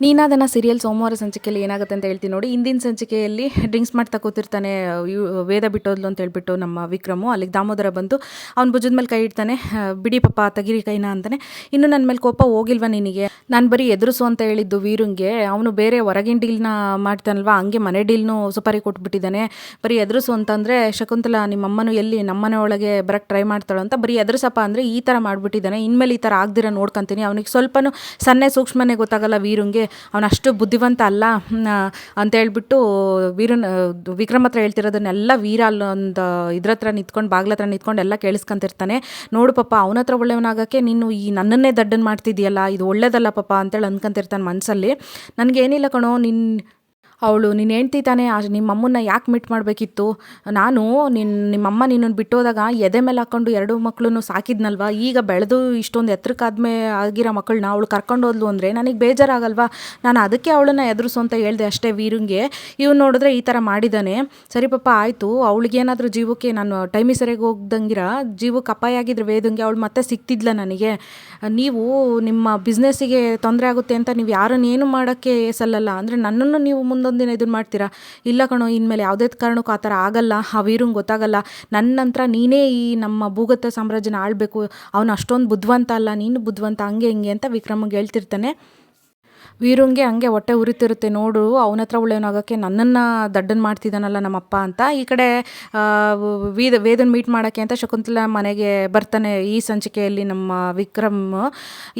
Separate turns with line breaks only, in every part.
ನೀನಾದನ serial ಸೋಮವಾರ ಸಂಚಿಕೆಯಲ್ಲಿ ಏನಾಗುತ್ತೆ ಅಂತ ಹೇಳ್ತೀನಿ ನೋಡಿ. ಇಂದಿನ ಸಂಚಿಕೆಯಲ್ಲಿ ಡ್ರಿಂಕ್ಸ್ ಮಾಡ್ತಾ ಕೂತಿರ್ತಾನೆ ಇವ್- ವೇದ ಬಿಟ್ಟೋದ್ಲು ಅಂತ ಹೇಳ್ಬಿಟ್ಟು ನಮ್ಮ ವಿಕ್ರಮು. ಅಲ್ಲಿಗೆ ದಾಮೋದರ ಬಂದು ಅವ್ನ ಭುಜದ ಮೇಲೆ ಕೈ ಇಡ್ತಾನೆ ಬಿಡಿ ಪಾಪ, ತಗಿರಿ ಕೈನ ಅಂತಾನೆ. ಇನ್ನು ನನ್ನ ಮೇಲೆ ಕೋಪ ಹೋಗಿಲ್ವಾ ನಿನಗೆ? ನಾನು ಬರೀ ಎದುರಿಸು ಅಂತ ಹೇಳಿದ್ದು ವೀರುಂಗೆ. ಅವನು ಬೇರೆ ಹೊರಗಿನ ಡೀಲ್ನ ಮಾಡ್ತಾನಲ್ವಾ? ಹಂಗೆ ಮನೆ ಡೀಲ್ನು ಸುಪಾರಿ ಕೊಟ್ಬಿಟ್ಟಿದ್ದಾನೆ. ಬರೀ ಎದುರಿಸು ಅಂತಂದರೆ, ಶಕುಂತಲಾ, ನಿಮ್ಮಮ್ಮನು ಎಲ್ಲಿ? ನಮ್ಮನೆ ಒಳಗೆ ಬರಕ್ಕೆ ಟ್ರೈ ಮಾಡ್ತಾಳೋ ಅಂತ ಬರೀ ಎದುರಿಸಪ್ಪ ಅಂದರೆ ಈ ಥರ ಮಾಡಿಬಿಟ್ಟಿದ್ದಾನೆ. ಇನ್ಮೇಲೆ ಈ ಥರ ಆಗ್ದಿರ ನೋಡ್ಕೊತೀನಿ. ಅವನಿಗೆ ಸ್ವಲ್ಪನೂ ಸನ್ನೆ ಸೂಕ್ಷ್ಮನೇ ಗೊತ್ತಾಗಲ್ಲ ವೀರುಂಗೆ. ಅವನು ಅಷ್ಟು ಬುದ್ಧಿವಂತ ಅಲ್ಲ ಅಂತ ಹೇಳ್ಬಿಟ್ಟು ವೀರನ್ ವಿಕ್ರಮ್ ಹತ್ರ ಹೇಳ್ತಿರೋದನ್ನೆಲ್ಲ ವೀರ ಅಲ್ಲೊಂದು ಇದ್ರ ಹತ್ರ ನಿಂತ್ಕೊಂಡು, ಬಾಗ್ಲ ಹತ್ರ ನಿಂತ್ಕೊಂಡು ಎಲ್ಲ ಕೇಳಿಸ್ಕೊಂತಿರ್ತಾನೆ. ನೋಡು ಪಾಪ, ಅವನ ಹತ್ರ ಒಳ್ಳೆಯವನಾಗಕ್ಕೆ ನೀನು ಈ ನನ್ನನ್ನೇ ದಡ್ಡನ್ ಮಾಡ್ತಿದ್ದೀಯಲ್ಲ, ಇದು ಒಳ್ಳೇದಲ್ಲ ಪಾಪ ಅಂತೇಳಿ ಅಂದ್ಕೊಂತಿರ್ತಾನೆ ಮನಸ್ಸಲ್ಲಿ ನನಗೇನಿಲ್ಲ ಕಣೋ ನಿನ್ನ ಅವಳು ನಿನ್ನ ಹೆಂಡ್ತಿ ತಾನೇ ನಿಮ್ಮಮ್ಮನ್ನ ಯಾಕೆ ಮೀಟ್ ಮಾಡಬೇಕಿತ್ತು? ನಾನು ನಿನ್ನ ನಿಮ್ಮಮ್ಮ ನಿನ್ನನ್ನು ಬಿಟ್ಟೋದಾಗ ಎದೆ ಮೇಲೆ ಹಾಕ್ಕೊಂಡು ಎರಡು ಮಕ್ಕಳನ್ನು ಸಾಕಿದ್ನಲ್ವ? ಈಗ ಬೆಳೆದು ಇಷ್ಟೊಂದು ಎತ್ತರಕ್ಕಾದ್ಮೆ ಆಗಿರೋ ಮಕ್ಕಳನ್ನ ಅವಳು ಕರ್ಕೊಂಡು ಹೋದ್ಲು ಅಂದರೆ ನನಗೆ ಬೇಜಾರಾಗಲ್ವಾ? ನಾನು ಅದಕ್ಕೆ ಅವಳನ್ನ ಎದುರಿಸು ಅಂತ ಹೇಳ್ದೆ ಅಷ್ಟೇ ವೀರುಂಗೆ. ಇವ್ನು ನೋಡಿದ್ರೆ ಈ ಥರ ಮಾಡಿದ್ದಾನೆ. ಸರಿ ಪಾಪ, ಆಯಿತು. ಅವಳಿಗೇನಾದರೂ ಜೀವಕ್ಕೆ ನಾನು ಟೈಮಿಗೆ ಸರಿಯಾಗಿ ಹೋಗ್ದಂಗಿರ, ಜೀವಕ್ಕೆ ಅಪಾಯ ಆಗಿದ್ರೆ ವೇದಂಗೆ ಅವಳು ಮತ್ತೆ ಸಿಕ್ತಿದ್ಲ ನನಗೆ. ನೀವು ನಿಮ್ಮ ಬಿಸ್ನೆಸ್ಸಿಗೆ ತೊಂದರೆ ಆಗುತ್ತೆ ಅಂತ ನೀವು ಯಾರನ್ನೇನು ಮಾಡೋಕ್ಕೆ ಸಲ್ಲಲ್ಲ ಅಂದರೆ ನನ್ನನ್ನು ನೀವು ಮುಂದೊಂದು ದಿನ ಇದನ್ನ ಮಾಡ್ತೀರಾ? ಇಲ್ಲ ಕಣೋ, ಇನ್ಮೇಲೆ ಯಾವುದೇ ಕಾರಣಕ್ಕೂ ಆ ಥರ ಆಗಲ್ಲ. ಆ ವೀರಂಗೆ ಗೊತ್ತಾಗಲ್ಲ. ನನ್ನ ನಂತರ ನೀನೇ ಈ ನಮ್ಮ ಭೂಗತ ಸಾಮ್ರಾಜ್ಯನ ಆಳಬೇಕು. ಅವನು ಅಷ್ಟೊಂದು ಬುದ್ಧಿವಂತ ಅಲ್ಲ, ನೀನು ಬುದ್ಧಿವಂತ ಹಂಗೆ ಹಿಂಗೆ ಅಂತ ವಿಕ್ರಮಂಗೆ ಹೇಳ್ತಿರ್ತಾನೆ. ವೀರುಂಗೆ ಹಂಗೆ ಹೊಟ್ಟೆ ಉರಿತಿರುತ್ತೆ ನೋಡು, ಅವನ ಹತ್ರ ಒಳ್ಳೆಯವನಾಗೋಕ್ಕೆ ನನ್ನನ್ನು ದಡ್ಡನ್ ಮಾಡ್ತಿದ್ದಾನಲ್ಲ ನಮ್ಮಪ್ಪ ಅಂತ. ಈ ಕಡೆ ವೀದ ವೇದ ವೇದನ್ ಮೀಟ್ ಮಾಡೋಕ್ಕೆ ಅಂತ ಶಕುಂತಲ ಮನೆಗೆ ಬರ್ತಾನೆ ಈ ಸಂಚಿಕೆಯಲ್ಲಿ ನಮ್ಮ ವಿಕ್ರಮ್.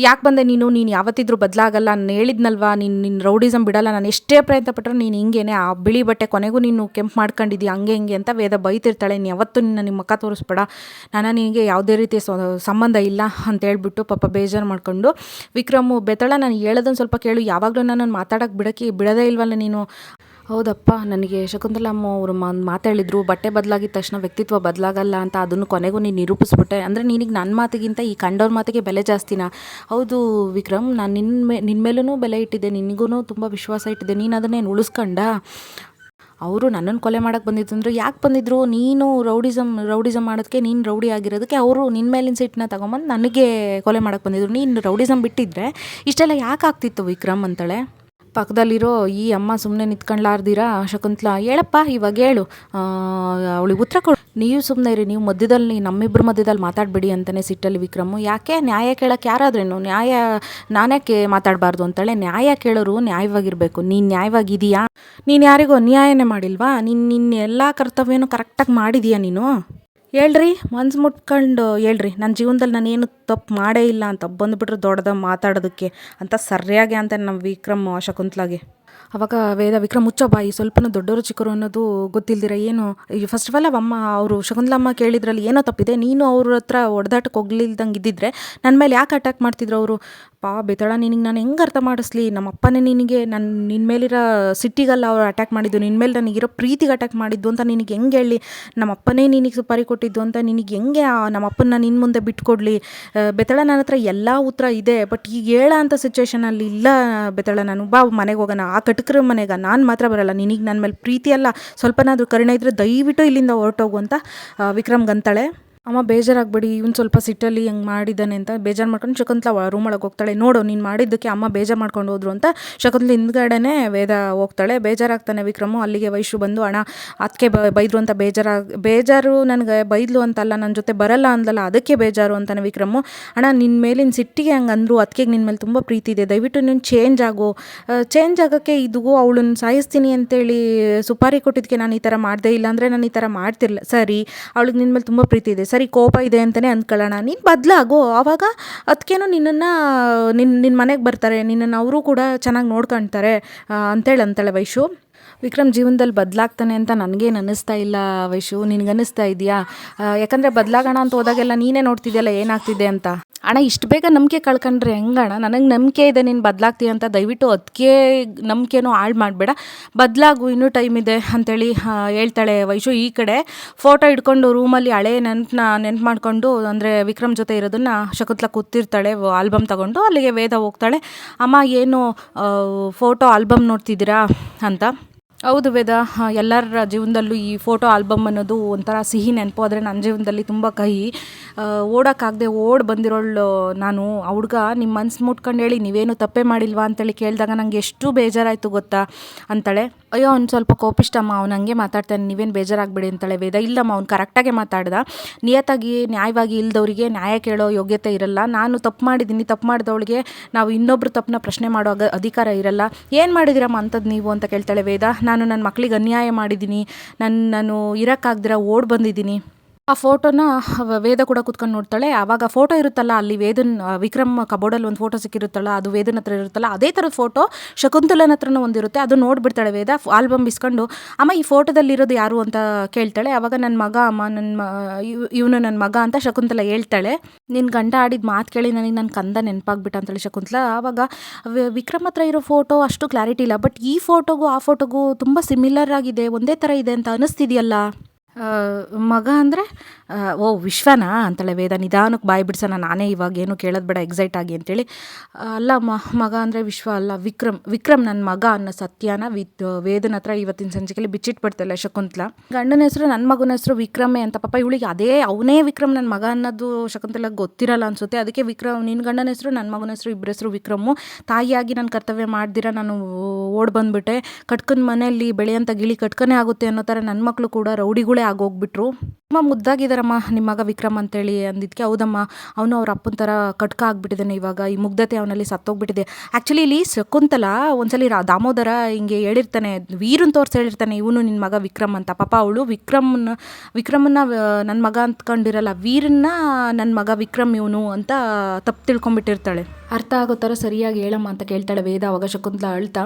ಯಾಕೆ ಬಂದೆ ನೀನು? ನೀನು ಯಾವತ್ತಿದ್ರೂ ಬದಲಾಗಲ್ಲ. ನಾನು ಹೇಳಿದ್ನಲ್ವಾ, ನೀನು ನಿನ್ನ ರೌಡಿಸಮ್ ಬಿಡಲ್ಲ. ನಾನು ಎಷ್ಟೇ ಪ್ರಯತ್ನ ಪಟ್ಟರು ನೀನು ಹಿಂಗೇನೆ. ಆ ಬಿಳಿ ಬಟ್ಟೆ ಕೊನೆಗೂ ನೀನು ಕೆಂಪು ಮಾಡ್ಕೊಂಡಿದ್ದೀಯ ಹಂಗೆ ಹಿಂಗೆ ಅಂತ ವೇದ ಬೈತಿರ್ತಾಳೆ. ನೀನು ಯಾವತ್ತೂ ನಿನ್ನ ನಿಮ್ಮ ಮುಖ ತೋರಿಸ್ಬೇಡ. ನಾನು ನಿನಗೆ ಯಾವುದೇ ರೀತಿಯ ಸಂಬಂಧ ಇಲ್ಲ ಅಂತ ಹೇಳ್ಬಿಟ್ಟು ಪಾಪ ಬೇಜಾರು ಮಾಡ್ಕೊಂಡು, ವಿಕ್ರಮು ಬೆತ್ತಳ, ನಾನು ಹೇಳೋದನ್ನು ಸ್ವಲ್ಪ ಕೇಳು ಯಾವಾಗಲೂ ನಾನು ಮಾತಾಡೋಕ್ಕೆ ಬಿಡಕ್ಕೆ ಬಿಡದೇ ಇಲ್ವಲ್ಲ ನೀನು? ಹೌದಪ್ಪ, ನನಗೆ ಶಕುಂತಲಮ್ಮ ಅವರು ಮಾತಾಡಿದ್ರು ಬಟ್ಟೆ ಬದಲಾಗಿದ ತಕ್ಷಣ ವ್ಯಕ್ತಿತ್ವ ಬದಲಾಗಲ್ಲ ಅಂತ ಅದನ್ನು ಕೊನೆಗೂ ನೀನು ನಿರೂಪಿಸ್ಬಿಟ್ಟೆ. ಅಂದರೆ ನಿನಗೆ ನನ್ನ ಮಾತಿಗಿಂತ ಈ ಕಂಡವ್ರ ಮಾತಿಗೆ ಬೆಲೆ ಜಾಸ್ತಿನಾ? ಹೌದು ವಿಕ್ರಮ್, ನಾನು ನಿನ್ನ ಮೇ ನಿನ್ನ ಮೇಲೂ ಬೆಲೆ ಇಟ್ಟಿದ್ದೆ ನಿನಗೂ ತುಂಬ ವಿಶ್ವಾಸ ಇಟ್ಟಿದ್ದೆ, ನೀನು ಅದನ್ನೇನು ಉಳಿಸ್ಕೊಂಡ? ಅವರು ನನ್ನನ್ನು ಕೊಲೆ ಮಾಡೋಕ್ಕೆ ಬಂದಿತ್ತು ಅಂದ್ರೆ ಯಾಕೆ ಬಂದಿದ್ರು? ನೀನು ರೌಡಿಸಮ್ ರೌಡಿಸಮ್ ಮಾಡೋದಕ್ಕೆ ನೀನು ರೌಡಿ ಆಗಿರೋದಕ್ಕೆ ಅವರು ನಿನ್ನ ಮೇಲಿನ ಸಿಟ್ಟನ್ನ ತಗೊಂಬಂದು ನನಗೆ ಕೊಲೆ ಮಾಡೋಕ್ಕೆ ಬಂದಿದ್ರು. ನೀನು ರೌಡಿಸಮ್ ಬಿಟ್ಟಿದ್ರೆ ಇಷ್ಟೆಲ್ಲ ಯಾಕೆ ಆಗ್ತಿತ್ತು ವಿಕ್ರಮ್ ಅಂತಾಳೆ? ಪಕ್ಕದಲ್ಲಿರೋ ಈ ಅಮ್ಮ ಸುಮ್ಮನೆ ನಿಂತ್ಕೊಂಡ್ಲಾರ್ದಿರ ಶಕುಂತಲಾ ಹೇಳಪ್ಪ, ಇವಾಗ ಹೇಳು. ಅವಳಿಗೆ ಉತ್ತರ ಕೊಡು. ನೀವು ಸುಮ್ಮನೆ ಇರಿ, ನೀವು ಮಧ್ಯದಲ್ಲಿ ನಮ್ಮಿಬ್ಬರ ಮಧ್ಯದಲ್ಲಿ ಮಾತಾಡಬೇಡಿ ಅಂತಲೇ ಸಿಟ್ಟಲ್ಲಿ ವಿಕ್ರಮು. ಯಾಕೆ? ನ್ಯಾಯ ಕೇಳೋಕ್ಕೆ ಯಾರಾದ್ರೇನು ನ್ಯಾಯ, ನಾನ್ಯಾಕೆ ಮಾತಾಡಬಾರ್ದು ಅಂತಾಳೆ ನ್ಯಾಯ ಕೇಳೋರು ನ್ಯಾಯವಾಗಿರಬೇಕು. ನೀನು ನ್ಯಾಯವಾಗಿದೆಯಾ? ನೀನು ಯಾರಿಗೂ ಅನ್ಯಾಯನೇ ಮಾಡಿಲ್ವಾ? ನೀನು ನಿನ್ನ ಎಲ್ಲ ಕರ್ತವ್ಯನೂ ಕರೆಕ್ಟಾಗಿ ಮಾಡಿದೀಯಾ ನೀನು? ಹೇಳ್ರಿ, ಮನ್ಸು ಮುಟ್ಕೊಂಡು ಹೇಳ್ರಿ ನನ್ನ ಜೀವನದಲ್ಲಿ ನಾನೇನು ತಪ್ಪು ಮಾಡೇ ಇಲ್ಲ ಅಂತ ಬಂದುಬಿಟ್ರೆ ದೊಡ್ಡದ ಮಾತಾಡೋದಕ್ಕೆ ಅಂತ ಸರಿಯಾಗಿ ಅಂತ ನಮ್ಮ ವಿಕ್ರಮ್ ಶಕುಂತ್ಲಾಗೆ ಅವಾಗ ವೇದ ವಿಕ್ರಮ್ ಮುಚ್ಚೋ ಬಾಯಿ ಸ್ವಲ್ಪನೂ ದೊಡ್ಡವರು ಚಿಕ್ಕರು ಅನ್ನೋದು ಗೊತ್ತಿಲ್ದಿರ ಏನು ಫಸ್ಟ್ ಆಫ್ ಆಲ್ ಅವಮ್ಮ ಅವರು ಶಕುಂತಲಮ್ಮ ಕೇಳಿದ್ರಲ್ಲಿ ಏನೋ ತಪ್ಪಿದೆ, ನೀನು ಅವ್ರ ಹತ್ರ ಹೊಡೆದಾಟಕ್ಕೆ ಹೋಗ್ಲಿಲ್ದಂಗೆ ಇದ್ದಿದ್ರೆ ನನ್ನ ಮೇಲೆ ಯಾಕೆ ಅಟ್ಯಾಕ್ ಮಾಡ್ತಿದ್ರು ಅವರು? ಪಾ, ಬೆತಳ, ನಿನಗೆ ನಾನು ಹೆಂಗೆ ಅರ್ಥ ಮಾಡಿಸ್ಲಿ? ನಮ್ಮ ಅಪ್ಪನೇ ನಿನಗೆ ನನ್ನ ನಿನ್ನ ಮೇಲಿರೋ ಸಿಟ್ಟಿಗಲ್ಲ ಅವ್ರು ಅಟ್ಯಾಕ್ ಮಾಡಿದ್ದು ನಿನ್ನ ಮೇಲೆ ನನಗಿರೋ ಪ್ರೀತಿಗೆ ಅಟ್ಯಾಕ್ ಮಾಡಿದ್ದು ಅಂತ ನಿನಗೆ ಹೆಂಗೆ ಹೇಳಿ? ನಮ್ಮ ಅಪ್ಪನೇ ನಿನಗೆ ಸುಪಾರಿ ಕೊಟ್ಟಿದ್ದು ಅಂತ ನಿನಗೆ ಹೆಂಗೆ ನಮ್ಮ ಅಪ್ಪನ ನಿನ್ನ ಮುಂದೆ ಬಿಟ್ಕೊಡ್ಲಿ? ಬೆತ್ತಳ ನನ್ನ ಹತ್ರ ಎಲ್ಲ ಉತ್ತರ ಇದೆ, ಬಟ್ ಈಗ ಹೇಳ ಅಂತ ಸಿಚುವೇಶನಲ್ಲಿ ಇಲ್ಲ ಬೆತ್ತಳ ನಾನು ಬಾ, ಮನೆಗೆ ಹೋಗೋಣ, ಆ ಕಟಕರ ಮನೆಗೆ ನಾನು ಮಾತ್ರ ಬರಲ್ಲ, ನಿನಗೆ ನನ್ನ ಮೇಲೆ ಪ್ರೀತಿ ಅಲ್ಲ, ಸ್ವಲ್ಪನಾದರೂ ಕರುಣೆ ಇದ್ದರೆ ದಯವಿಟ್ಟು ಇಲ್ಲಿಂದ ಹೊರಟೋಗು ಅಂತ ವಿಕ್ರಮ್ಗೆ ಅಂತಾಳೆ. ಅಮ್ಮ ಬೇಜಾರಾಗಬೇಡಿ, ಇವ್ನು ಸ್ವಲ್ಪ ಸಿಟ್ಟಲ್ಲಿ ಹೆಂಗೆ ಮಾಡಿದ್ದಾನೆ ಅಂತ ಬೇಜಾರು ಮಾಡ್ಕೊಂಡು ಶಕುಂತಲ ರೂಮ್ ಒಳಗೆ ಹೋಗ್ತಾಳೆ. ನೋಡು, ನೀನು ಮಾಡಿದ್ದಕ್ಕೆ ಅಮ್ಮ ಬೇಜಾರು ಮಾಡ್ಕೊಂಡು ಹೋದ್ರು ಅಂತ ಶಕುಂತಲ ಹಿಂದ್ಗಡೆನೇ ವೇದ ಹೋಗ್ತಾಳೆ. ಬೇಜಾರಾಗ್ತಾನೆ ವಿಕ್ರಮು, ಅಲ್ಲಿಗೆ ವೈಶು ಬಂದು, ಅಣ್ಣ ಅದಕ್ಕೆ ಬೈದ್ರು ಅಂತ ಬೇಜಾರಾಗ ಬೇಜಾರು ನನಗೆ ಬೈದ್ಲು ಅಂತಲ್ಲ ನನ್ನ ಜೊತೆ ಬರಲ್ಲ ಅಂದಲ್ಲ ಅದಕ್ಕೆ ಬೇಜಾರು ಅಂತಾನೆ ವಿಕ್ರಮು. ಅಣ್ಣ ನಿನ್ನ ಮೇಲಿನ ಸಿಟ್ಟಿಗೆ ಹಂಗೆ ಅಂದರು ಅದಕ್ಕೆ ನಿನ್ನ ಮೇಲೆ ತುಂಬ ಪ್ರೀತಿ ಇದೆ. ದಯವಿಟ್ಟು ನೀನು ಚೇಂಜ್ ಆಗು. ಚೇಂಜ್ ಆಗೋಕ್ಕೆ ಇದು ಅವಳನ್ನ ಸಾಯಿಸ್ತೀನಿ ಅಂತೇಳಿ ಸುಪಾರಿ ಕೊಟ್ಟಿದ್ದಕ್ಕೆ ನಾನು ಈ ಥರ ಮಾಡಿದೆ ಇಲ್ಲಾಂದರೆ ನಾನು ಈ ಥರ ಮಾಡ್ತಿರಲ್ಲ ಸರಿ, ಅವಳಿಗೆ ನಿನ್ನ ಮೇಲೆ ತುಂಬ ಪ್ರೀತಿ ಇದೆ. ಸರಿ ಕೋಪ ಇದೆ ಅಂತಲೇ ಅಂದ್ಕೊಳ್ಳೋಣ. ನೀನು ಬದಲಾಗು. ಆವಾಗ ಅದಕ್ಕೇನು ನಿನ್ನನ್ನು ನಿನ್ನ ನಿನ್ನ ಮನೆಗೆ ಬರ್ತಾರೆ. ನಿನ್ನನ್ನು ಅವರು ಕೂಡ ಚೆನ್ನಾಗಿ ನೋಡ್ಕೊಳ್ತಾರೆ ಅಂತೇಳಿ ಅಂತಾಳೆ ವೈಶು. ವಿಕ್ರಮ್ ಜೀವನದಲ್ಲಿ ಬದಲಾಗ್ತಾನೆ ಅಂತ ನನಗೇನು ಅನ್ನಿಸ್ತಾ ಇಲ್ಲ ವೈಶು. ನಿನಗೆ ಅನ್ನಿಸ್ತಾ ಇದೆಯಾ ಯಾಕಂದರೆ ಬದಲಾಗೋಣ ಅಂತ ಹೋದಾಗೆಲ್ಲ ನೀನೇ ನೋಡ್ತಿದ್ಯಲ್ಲ ಏನಾಗ್ತಿದೆ ಅಂತ. ಅಣ್ಣ, ಇಷ್ಟು ಬೇಗ ನಂಬಿಕೆ ಕಳ್ಕೊಂಡ್ರೆ ಹೆಂಗಣ್ಣ? ನನಗೆ ನಂಬಿಕೆ ಇದೆ, ನೀನು ಬದಲಾಗ್ತೀಯ ಅಂತ ದಯವಿಟ್ಟು ಅದಕ್ಕೆ ನಂಬಿಕೆನೂ ಹಾಳು ಮಾಡಬೇಡ. ಬದಲಾಗು, ಇನ್ನೂ ಟೈಮ್ ಇದೆ ಅಂತೇಳಿ ಹೇಳ್ತಾಳೆ ವೈಶು ಈ ಕಡೆ. ಫೋಟೋ ಇಟ್ಕೊಂಡು ರೂಮಲ್ಲಿ ಹಳೆ ನೆನಪನ್ನ ನೆನ್ಪು ಮಾಡಿಕೊಂಡು, ಅಂದರೆ ವಿಕ್ರಮ್ ಜೊತೆ ಇರೋದನ್ನ ಶಕುತ್ಲ ಕೂತಿರ್ತಾಳೆ ಆಲ್ಬಮ್ ತಗೊಂಡು. ಅಲ್ಲಿಗೆ ವೇದ ಹೋಗ್ತಾಳೆ. ಅಮ್ಮ, ಏನು ಫೋಟೋ, ಆಲ್ಬಮ್ ನೋಡ್ತಿದ್ದೀರಾ ಅಂತ. ಹೌದು ವೇದ. ಎಲ್ಲರ ಜೀವನದಲ್ಲೂ ಈ ಫೋಟೋ ಆಲ್ಬಮ್ ಅನ್ನೋದು ಒಂಥರ ಸಿಹಿ ನೆನಪು. ಆದರೆ ನನ್ನ ಜೀವನದಲ್ಲಿ ತುಂಬ ಕಹಿ. ಓಡೋಕ್ಕಾಗದೆ ಓಡಿ ಬಂದಿರೋಳು ನಾನು. ಆ ಹುಡ್ಗ ನಿಮ್ಮ ಮನ್ಸು ಮುಟ್ಕೊಂಡು ಹೇಳಿ, ನೀವೇನು ತಪ್ಪೇ ಮಾಡಿಲ್ವಾ? ಅಂತೇಳಿ ಕೇಳಿದಾಗ ನಂಗೆ ಎಷ್ಟು ಬೇಜಾರಾಯಿತು ಗೊತ್ತಾ? ಅಂತಾಳೆ. ಅಯ್ಯೋ, ಅವ್ನು ಸ್ವಲ್ಪ ಕೋಪಿಷ್ಟಮ್ಮ ಅವ್ನು ಹಂಗೆ ಮಾತಾಡ್ತಾನೆ, ನೀವೇನು ಬೇಜಾರಾಗಬೇಡಿ ಅಂತಾಳೆ ವೇದ. ಇಲ್ಲಮ್ಮ, ಅವ್ನು ಕರೆಕ್ಟಾಗೆ ಮಾತಾಡ್ದ. ನಿಯತ್ತಾಗಿ, ನ್ಯಾಯವಾಗಿ ಇಲ್ದವರಿಗೆ ನ್ಯಾಯ ಕೇಳೋ ಯೋಗ್ಯತೆ ಇರಲ್ಲ. ನಾನು ತಪ್ಪು ಮಾಡಿದ್ದೀನಿ, ತಪ್ಪು ಮಾಡಿದವಳಿಗೆ ನಾವು ಇನ್ನೊಬ್ರು ತಪ್ಪನ್ನ ಪ್ರಶ್ನೆ ಮಾಡೋ ಅಧಿಕಾರ ಇರಲ್ಲ. ಏನು ಮಾಡಿದಿರಮ್ಮ ಅಂಥದ್ದು ನೀವು ಅಂತ ಕೇಳ್ತಾಳೆ ವೇದ. ನಾನು ನನ್ನ ಮಕ್ಕಳಿಗೆ ಅನ್ಯಾಯ ಮಾಡಿದ್ದೀನಿ. ನನ್ನ ನಾನು ಇರೋಕ್ಕಾಗ್ದಿರ ಓಡ್ ಬಂದಿದ್ದೀನಿ. ಆ ಫೋಟೋನ ವೇದ ಕೂಡ ಕೂತ್ಕೊಂಡು ನೋಡ್ತಾಳೆ. ಆವಾಗ ಫೋಟೋ ಇರುತ್ತಲ್ಲ ಅಲ್ಲಿ ವೇದನ್ ವಿಕ್ರಮ್ ಕಬೋರ್ಡಲ್ಲಿ ಒಂದು ಫೋಟೋ ಸಿಕ್ಕಿರುತ್ತಲ್ಲ ಅದು ವೇದನ ಹತ್ರ ಇರುತ್ತಲ್ಲ ಅದೇ ಥರದ ಫೋಟೋ ಶಕುಂತಲನ ಹತ್ರನೂ ಒಂದಿರುತ್ತೆ ಅದು ನೋಡ್ಬಿಡ್ತಾಳೆ ವೇದ ಆಲ್ಬಮ್ ಇಸ್ಕೊಂಡು ಅಮ್ಮ ಈ ಫೋಟೋದಲ್ಲಿರೋದು ಯಾರು? ಅಂತ ಕೇಳ್ತಾಳೆ. ಆವಾಗ ನನ್ನ ಮಗ ಅಮ್ಮ ನನ್ನ ಇವನು ನನ್ನ ಮಗ ಅಂತ ಶಕುಂತಲ ಹೇಳ್ತಾಳೆ. ನಿನ್ನ ಗಂಡ ಆಡಿದ ಮಾತು ಕೇಳಿ ನನಗೆ ನನ್ನ ಕಂದ ನೆನಪಾಗ್ಬಿಟ್ಟ ಅಂತೇಳಿ ಶಕುಂತಲ. ಆವಾಗ ವಿಕ್ರಮ್ ಹತ್ರ ಇರೋ ಫೋಟೋ ಅಷ್ಟು ಕ್ಲಾರಿಟಿ ಇಲ್ಲ. ಬಟ್ ಈ ಫೋಟೋಗೂ ಆ ಫೋಟೋಗೂ ತುಂಬ ಸಿಮಿಲರ್ ಆಗಿದೆ. ಒಂದೇ ಥರ ಇದೆ ಅಂತ ಅನ್ನಿಸ್ತಿದೆಯಲ್ಲ ಆ, ಮಗ ಅಂದರೆ ಓ, ವಿಶ್ವನಾ ಅಂತಾಳೆ ವೇದ. ನಿಧಾನಕ್ಕೆ ಬಾಯಿ ಬಿಡ್ಸೋಣ, ನಾನೇ ಇವಾಗ ಏನು ಕೇಳೋದು ಬೇಡ ಎಕ್ಸೈಟ್ ಆಗಿ ಅಂತೇಳಿ. ಅಲ್ಲ, ಮ, ಮಗ ಅಂದರೆ ವಿಶ್ವ ಅಲ್ಲ, ವಿಕ್ರಮ್ ವಿಕ್ರಮ್ ನನ್ನ ಮಗ ಅನ್ನೋ ಸತ್ಯನ ವಿತ್ ವೇದನ ಹತ್ರ ಇವತ್ತಿನ ಸಂಜೆಗೆಲ್ಲಿ ಬಿಚ್ಚಿಟ್ಬಿಡ್ತಾಳೆ ಶಕುಂತಲ. ಗಂಡನ ಹೆಸರು ನನ್ನ ಮಗನ ಹೆಸರು ವಿಕ್ರಮೇ ಅಂತ ಪಾಪ ಇವಳಿಗೆ ಅದೇ, ಅವನೇ ವಿಕ್ರಮ್ ನನ್ನ ಮಗ ಅನ್ನೋದು ಶಕುಂತಲ ಗೊತ್ತಿರಲ್ಲ ಅನ್ಸುತ್ತೆ. ಅದಕ್ಕೆ ವಿಕ್ರಮ್ ನಿನ್ನ ಗಂಡನ ಹೆಸರು ನನ್ನ ಮಗನ ಹೆಸರು ಇಬ್ಬರ ಹೆಸರು ವಿಕ್ರಮು. ತಾಯಿಯಾಗಿ ನನ್ನ ಕರ್ತವ್ಯ ಮಾಡ್ದಿರ, ನಾನು ಓಡ್ ಬಂದ್ಬಿಟ್ಟೆ. ಕಟ್ಕನ ಮನೆಯಲ್ಲಿ ಬೆಳೆಯಂಥ ಗಿಳಿ ಕಟ್ಕನೇ ಆಗುತ್ತೆ ಅನ್ನೋ ಥರ ನನ್ನ ಮಕ್ಕಳು ಕೂಡ, ರೌಡಿಗಳೇ ಆಗೋಗ್ಬಿಟ್ರು. ತುಂಬ ಮುದ್ದಾಗಿದ್ದಾರಮ್ಮ ನಿಮ್ಮ ಮಗ ವಿಕ್ರಮ್ ಅಂತೇಳಿ ಅಂದಿದ್ದಕ್ಕೆ ಹೌದಮ್ಮ, ಅವನು ಅವ್ರ ಅಪ್ಪನ ಥರ ಕಟ್ಕ ಆಗಿಬಿಟ್ಟಿದ್ದಾನೆ ಇವಾಗ, ಈ ಮುಗ್ಧತೆ ಅವನಲ್ಲಿ ಸತ್ತೋಗ್ಬಿಟ್ಟಿದೆ. ಆ್ಯಕ್ಚುಲಿ ಇಲ್ಲಿ ಶಕುಂತಲ ಒಂದ್ಸಲಿ ರಾ, ದಾಮೋದರ ಹಿಂಗೆ ಹೇಳಿರ್ತಾನೆ, ವೀರನ್ ತೋರ್ಸಿ ಹೇಳಿರ್ತಾನೆ, ಇವನು ನಿನ್ನ ಮಗ ವಿಕ್ರಮ್ ಅಂತ. ಪಾಪ ಅವಳು ವಿಕ್ರಮ್ನ ವಿಕ್ರಮನ್ನ ನನ್ನ ಮಗ ಅಂತ್ಕೊಂಡಿರಲ್ಲ ವೀರನ್ನ ನನ್ನ ಮಗ ವಿಕ್ರಮ್ ಇವನು ಅಂತ ತಪ್ಪು ತಿಳ್ಕೊಂಬಿಟ್ಟಿರ್ತಾಳೆ ಅರ್ಥ ಆಗೋ ಥರ ಸರಿಯಾಗಿ ಹೇಳಮ್ಮ ಅಂತ ಕೇಳ್ತಾಳೆ ವೇದ, ಅವಾಗ ಶಕುಂತಲ ಅಳ್ತಾ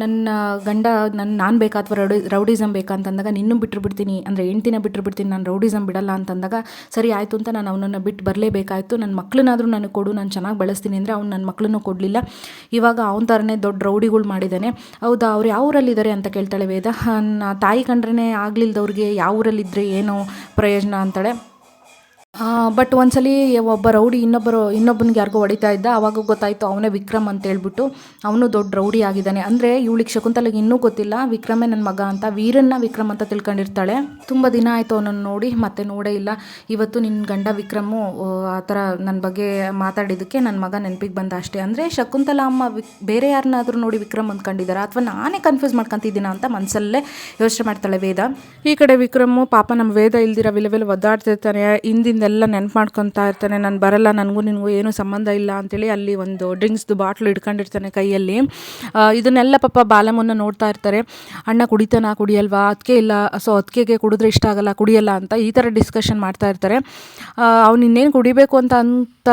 ನನ್ನ ಗಂಡ ನನ್ನ ನಾನು ಬೇಕಾ ಅಥವಾ ರೌಡಿ ರೌಡಿಸಮ್ ಬೇಕಾ? ಅಂತಂದಾಗ ನಿನ್ನೂ ಬಿಟ್ಟರು ಬಿಡ್ತೀನಿ. ಅಂದರೆ ಹೆಂಡ್ತಿನ ಬಿಟ್ಟರು ಬಿಡ್ತೀನಿ, ನಾನು ರೌಡಿಸಮ್ ಬಿಡಲ್ಲ ಅಂತಂದಾಗ, ಸರಿ ಆಯಿತು ಅಂತ ನಾನು ಅವನನ್ನು ಬಿಟ್ಟು ಬರಲೇಬೇಕಾಯಿತು ನನ್ನ ಮಕ್ಕಳನ್ನಾದರೂ ನನಗೆ ಕೊಡು, ನಾನು ಚೆನ್ನಾಗಿ ಬೆಳೆಸ್ತೀನಿ ಅಂದರೆ ಅವ್ನು ನನ್ನ ಮಕ್ಕಳನ್ನು ಕೊಡಲಿಲ್ಲ. ಇವಾಗ ಅವನ ಥರನೇ ದೊಡ್ಡ ರೌಡಿಗಳು ಮಾಡಿದ್ದಾನೆ ಹೌದಾ, ಅವ್ರು ಯಾವ ಊರಲ್ಲಿದ್ದಾರೆ ಅಂತ ಕೇಳ್ತಾಳೆ ವೇದ. ತಾಯಿ ಕಂಡ್ರೇ ಆಗ್ಲಿಲ್ದವ್ರಿಗೆ ಯಾವ ಊರಲ್ಲಿದ್ದರೆ ಏನು ಪ್ರಯೋಜನ? ಅಂತಾಳೆ. ಬಟ್ ಒಂದ್ಸಲ ಒಬ್ಬ ರೌಡಿ ಇನ್ನೊಬ್ಬರು ಇನ್ನೊಬ್ಬನಿಗೆ ಯಾರಿಗೋ ಹೊಡಿತಾ ಇದ್ದ ಅವಾಗ ಗೊತ್ತಾಯಿತು ಅವನೇ ವಿಕ್ರಮ್ ಅಂತ ಹೇಳ್ಬಿಟ್ಟು ಅವನು ದೊಡ್ಡ ರೌಡಿ ಆಗಿದ್ದಾನೆ. ಅಂದರೆ ಇವಳಿಗೆ ಶಕುಂತಲೆಗೆ ಇನ್ನೂ ಗೊತ್ತಿಲ್ಲ ವಿಕ್ರಮೇ ನನ್ನ ಮಗ ಅಂತ. ವೀರನ್ನ ವಿಕ್ರಮ್ ಅಂತ ತಿಳ್ಕೊಂಡಿರ್ತಾಳೆ. ತುಂಬ ದಿನ ಆಯಿತು ಅವನನ್ನು ನೋಡಿ ಮತ್ತೆ ನೋಡೇ ಇಲ್ಲ. ಇವತ್ತು ನಿನ್ನ ಗಂಡ ವಿಕ್ರಮು ಆ, ಥರ ನನ್ನ ಬಗ್ಗೆ ಮಾತಾಡಿದ್ದಕ್ಕೆ ನನ್ನ ಮಗ ನೆನಪಿಗೆ ಬಂದ ಅಷ್ಟೇ. ಅಂದರೆ ಶಕುಂತಲ ಅಮ್ಮ ಬೇರೆ ಯಾರನ್ನಾದರೂ ನೋಡಿ ವಿಕ್ರಮ್ ಅಂದ್ಕೊಂಡಿದ್ದಾರೆ? ಅಥವಾ ನಾನೇ ಕನ್ಫ್ಯೂಸ್ ಮಾಡ್ಕೊತಿದ್ದೀನ ಅಂತ ಮನಸ್ಸಲ್ಲೇ ಯೋಚನೆ ಮಾಡ್ತಾಳೆ ವೇದ. ಈ ಕಡೆ ವಿಕ್ರಮು ಪಾಪ ನಮ್ಮ ವೇದ ಇಲ್ದಿರ ವಿಲವಿಲ್ ಒದ್ದಾಡ್ತಿರ್ತಾನೆ. ಹಿಂದಿಂದೆಲ್ಲ ನೆನ್ಪು ಮಾಡ್ಕೊತಾ ಇರ್ತಾನೆ, ನಾನು ಬರಲ್ಲ, ನನಗೂ ನಿನಗೂ ಏನೂ ಸಂಬಂಧ ಇಲ್ಲ ಅಂತೇಳಿ ಅಲ್ಲಿ ಒಂದು ಡ್ರಿಂಕ್ಸ್ದು ಬಾಟ್ಲು ಇಟ್ಕೊಂಡಿರ್ತಾನೆ ಕೈಯಲ್ಲಿ. ಇದನ್ನೆಲ್ಲ ಪಾಪ ಬಾಲಮ್ಮನ ನೋಡ್ತಾ ಇರ್ತಾರೆ. ಅಣ್ಣ ಕುಡಿತಾನ? ಕುಡಿಯಲ್ವಾ? ಅದಕ್ಕೆ ಇಲ್ಲ. ಸೊ ಅದಕ್ಕೆ ಕುಡಿದ್ರೆ ಇಷ್ಟ ಆಗಲ್ಲ, ಕುಡಿಯಲ್ಲ ಅಂತ ಈ ಥರ ಡಿಸ್ಕಷನ್ ಮಾಡ್ತಾ ಇರ್ತಾರೆ. ಅವ್ನು ಇನ್ನೇನು ಕುಡಿಬೇಕು ಅಂತ ಅಂತ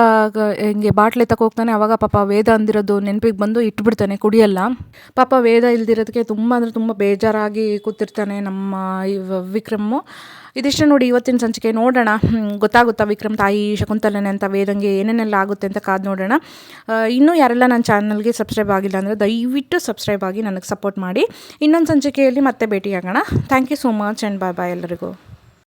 ಹಿಂಗೆ ಬಾಟ್ಲೆ ಹೋಗ್ತಾನೆ. ಅವಾಗ ಪಾಪ ವೇದ ಅಂದಿರೋದು ನೆನಪಿಗೆ ಬಂದು ಇಟ್ಬಿಡ್ತಾನೆ, ಕುಡಿಯಲ್ಲ. ಪಾಪ ವೇದ ಇಲ್ದಿರೋದಕ್ಕೆ ತುಂಬ ಅಂದರೆ ತುಂಬ ಬೇಜಾರಾಗಿ ಕೂತಿರ್ತಾನೆ ನಮ್ಮ ಇವ ವಿಕ್ರಮು. ಇದಿಷ್ಟು ನೋಡಿ ಇವತ್ತಿನ ಸಂಚಿಕೆ ನೋಡೋಣ. ಗೊತ್ತಾಗುತ್ತಾ ವಿಕ್ರಮ್ ತಾಯಿ, ಶಕುಂತಲನೆ ಅಂತ ವೇದಂಗೆ ಏನೇನೆಲ್ಲ ಆಗುತ್ತೆ ಅಂತ ಕಾದು ನೋಡೋಣ. ಇನ್ನೂ ಯಾರೆಲ್ಲ ನನ್ನ ಚಾನಲ್ಗೆ ಸಬ್ಸ್ಕ್ರೈಬ್ ಆಗಿಲ್ಲ ಅಂದರೆ ದಯವಿಟ್ಟು ಸಬ್ಸ್ಕ್ರೈಬ್ ಆಗಿ ನನಗೆ ಸಪೋರ್ಟ್ ಮಾಡಿ. ಇನ್ನೊಂದು ಸಂಚಿಕೆಯಲ್ಲಿ ಮತ್ತೆ ಭೇಟಿಯಾಗೋಣ. Thank you so much and bye bye ಎಲ್ಲರಿಗೂ.